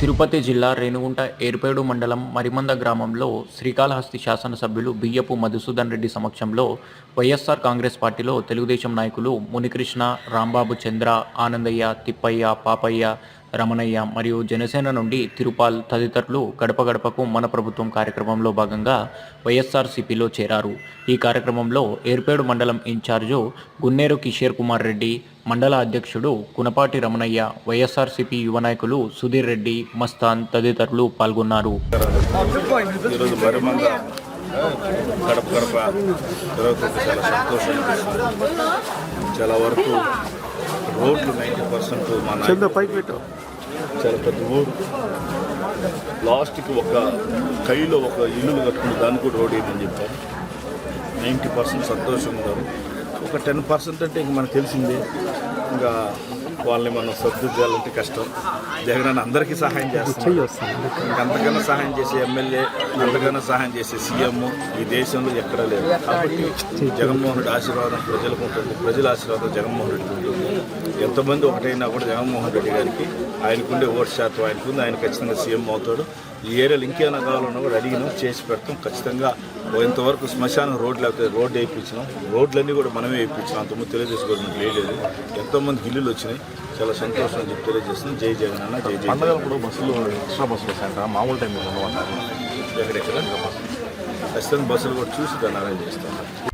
తిరుపతి జిల్లా రేణుగుంట ఏర్పేడు మండలం మరిమంద గ్రామంలో శ్రీకాళహస్తి శాసనసభ్యులు బియ్యపు మధుసూదన్ రెడ్డి సమక్షంలో వైఎస్ఆర్ కాంగ్రెస్ పార్టీలో తెలుగుదేశం నాయకులు మునికృష్ణ రాంబాబు చంద్ర ఆనందయ్య తిప్పయ్య పాపయ్య రమణయ్య మరియు జనసేన నుండి తిరుపాల్ తదితరులు గడప గడపకు మన ప్రభుత్వం కార్యక్రమంలో భాగంగా వైఎస్ఆర్సీపీలో చేరారు. ఈ కార్యక్రమంలో ఏర్పేడు మండలం ఇన్ఛార్జు గున్నేరు కిషోర్ కుమార్ రెడ్డి మండల అధ్యక్షుడు కునపాటి రమణయ్య వైఎస్ఆర్సీపీ యువ నాయకులు సుధీర్ రెడ్డి మస్తాన్ తదితరులు పాల్గొన్నారు. గడప గడప చాలా వరకు రోడ్లు నైంటీ పర్సెంట్ మా నాయకులు పైకి పెట్టు. చాలా పెద్ద ఊరు లాస్ట్కి ఒక కైలో ఒక ఇల్లులు కట్టుకుని దాన్ని కూడా రోడ్ వేయమని చెప్పారు. నైంటీ పర్సెంట్ సంతోషంగా ఉన్నారు. ఒక టెన్ పర్సెంట్ అంటే ఇంక మనకు తెలిసిందే. ఇంకా వాళ్ళని మనం సర్దిద్దాలంటే కష్టం. జగన్ అన్న అందరికీ సహాయం చేస్తాం అంతకన్నా సహాయం చేసే ఎమ్మెల్యే అంతకన్నా సహాయం చేసే సీఎం ఈ దేశంలో ఎక్కడా లేదు. కాబట్టి జగన్మోహన్ రెడ్డి ఆశీర్వాదం ప్రజలకు ఉంటుంది. ప్రజల ఆశీర్వాదం జగన్మోహన్ రెడ్డికి ఉంటుంది. ఎంతమంది ఒకటైనా కూడా జగన్మోహన్ రెడ్డి గారికి ఆయనకుండే ఓటు శాతం ఆయనకుంది. ఆయన ఖచ్చితంగా సీఎం అవుతాడు. ఈ ఏరియాలో ఇంకేమైనా కావాలన్నా కూడా అడిగినాం చేసి పెడతాం. ఖచ్చితంగా ఇంతవరకు శ్మశానం రోడ్లు లేకపోతే రోడ్డు వేయించినాం. రోడ్లన్నీ కూడా మనమే వేయించినాం. అంతకుముందు గవర్నమెంట్ లేదు ఎంతోమంది ఇల్లులు వచ్చినాయి. చాలా సంతోషం అని చెప్పి తెలియజేస్తున్నాం. జై జగన్ అన్న జై జై. పండగలప్పుడు బస్సులు ఎక్స్ట్రా బస్సులు వస్తాయంట. మామూలు టైంలో ఎక్కడెక్కడ? ఖచ్చితంగా బస్సులు కూడా చూసి దాన్ని అరేంజ్ చేస్తాం.